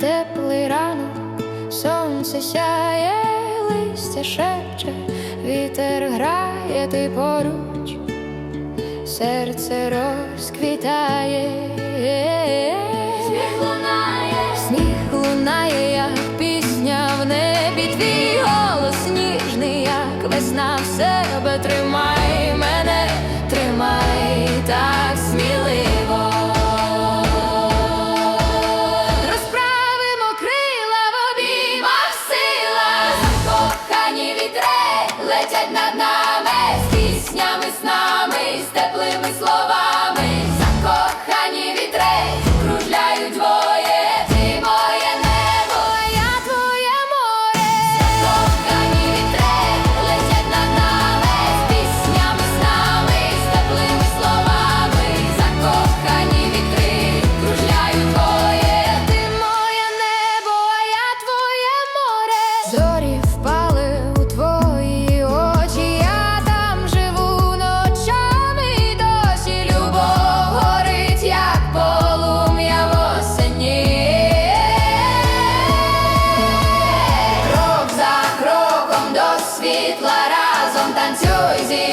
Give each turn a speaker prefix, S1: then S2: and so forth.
S1: теплий ранок, сонце сяє, листя шепче, вітер грає ти поруч, серце розквітає, сміх лунає, сміх лунає, як пісня в небі. Твій голос ніжний, як весна в себе тримає. toys